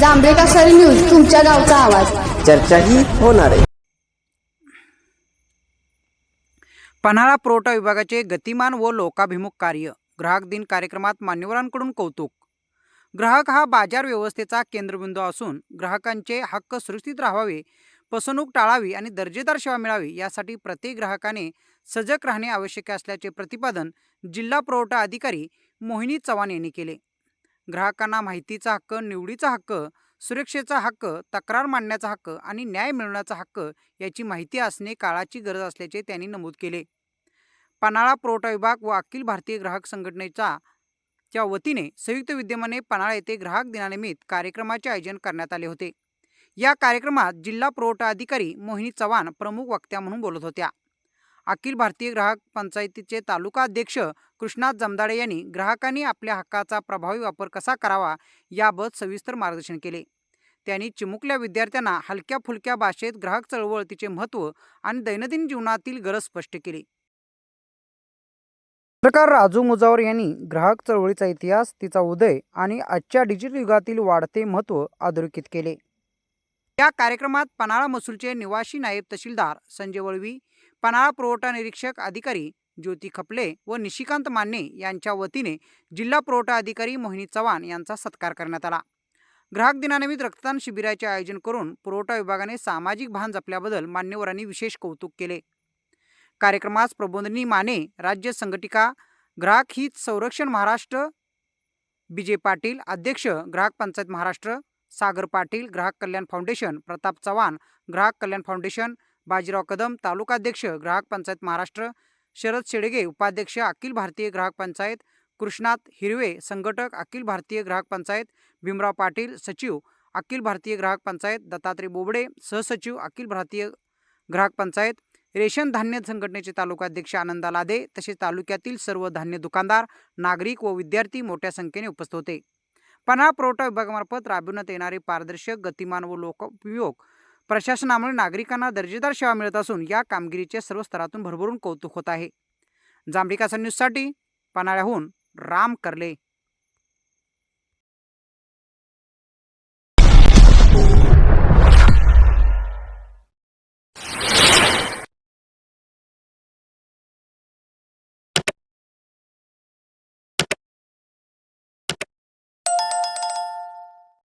जांभेका sir news तुमच्या गावचा आवाज. चर्चाही होणार आहे. पन्हाळा पुरवठा विभागाचे गतिमान व लोकाभिमुख कार्य ग्राहक दिन कार्यक्रमात मान्यवरांकडून कौतुक. ग्राहक हा बाजार व्यवस्थेचा केंद्रबिंदू असून ग्राहकांचे हक्क सुरक्षित राहावे फसवणूक टाळावी आणि दर्जेदार सेवा मिळावी यासाठी प्रत्येक ग्राहकाने सजग राहणे आवश्यक असल्याचे प्रतिपादन जिल्हा पुरवठा अधिकारी मोहिनी चव्हाण यांनी केले. ग्राहकांना माहितीचा हक्क निवडीचा हक्क सुरक्षेचा हक्क तक्रार मांडण्याचा हक्क आणि न्याय मिळवण्याचा हक्क याची माहिती असणे काळाची गरज असल्याचे त्यांनी नमूद केले. पन्हाळा पुरवठा विभाग व अखिल भारतीय ग्राहक संघटनेचा च्या वतीने संयुक्त विद्यमाने पन्हाळा येथे ग्राहक दिनानिमित्त कार्यक्रमाचे आयोजन करण्यात आले होते. या कार्यक्रमात जिल्हा पुरवठा अधिकारी मोहिनी चव्हाण प्रमुख वक्त्या म्हणून बोलत होत्या. अखिल भारतीय ग्राहक पंचायतीचे तालुका अध्यक्ष कृष्णात जमदाडे यांनी ग्राहकांनी आपल्या हक्काचा प्रभावी वापर कसा करावा याबाबत सविस्तर मार्गदर्शन केले. त्यांनी चिमुकल्या विद्यार्थ्यांना हलक्या फुलक्या भाषेत ग्राहक चळवळतीचे महत्त्व आणि दैनंदिन जीवनातील गरज स्पष्ट केली. पत्रकार राजू मुजावर यांनी ग्राहक चळवळीचा इतिहास तिचा उदय आणि आजच्या डिजिटल युगातील वाढते महत्त्व अधोरेखित केले. या कार्यक्रमात पन्हाळा महसूलचे निवासी नायब तहसीलदार संजय वळवी पन्हाळा पुरवठा निरीक्षक अधिकारी ज्योती खपले व निशिकांत माने यांच्या वतीने जिल्हा पुरवठा अधिकारी मोहिनी चव्हाण यांचा सत्कार करण्यात आला. ग्राहक दिनानिमित्त रक्तदान शिबिराचे आयोजन करून पुरवठा विभागाने सामाजिक भान जपल्याबद्दल मान्यवरांनी विशेष कौतुक केले. कार्यक्रमास प्रबोधनी माने राज्य संघटिका ग्राहक हित संरक्षण महाराष्ट्र विजय पाटील अध्यक्ष ग्राहक पंचायत महाराष्ट्र सागर पाटील ग्राहक कल्याण फाउंडेशन प्रताप चव्हाण ग्राहक कल्याण फाउंडेशन बाजीराव कदम तालुकाध्यक्ष ग्राहक पंचायत महाराष्ट्र शरद शेडगे उपाध्यक्ष अखिल भारतीय ग्राहक पंचायत कृष्णात हिरवे संघटक अखिल भारतीय ग्राहक पंचायत भीमराव पाटील सचिव अखिल भारतीय ग्राहक पंचायत दत्तात्रय बोबडे सहसचिव अखिल भारतीय ग्राहक पंचायत रेशन धान्य संघटनेचे तालुकाध्यक्ष आनंदा लादे तसेच तालुक्यातील सर्व धान्य दुकानदार नागरिक व विद्यार्थी मोठ्या संख्येने उपस्थित होते. पन्हाळा पुरवठा विभागामार्फत राबविण्यात येणारे पारदर्शक गतिमान व लोकोपयोग प्रशासनामुळे नागरिकांना दर्जेदार सेवा मिळत असून या कामगिरीचे सर्व स्तरातून भरभरून कौतुक होत आहे. जांभळीकाचा न्यूजसाठी पन्हाळ्याहून राम करले.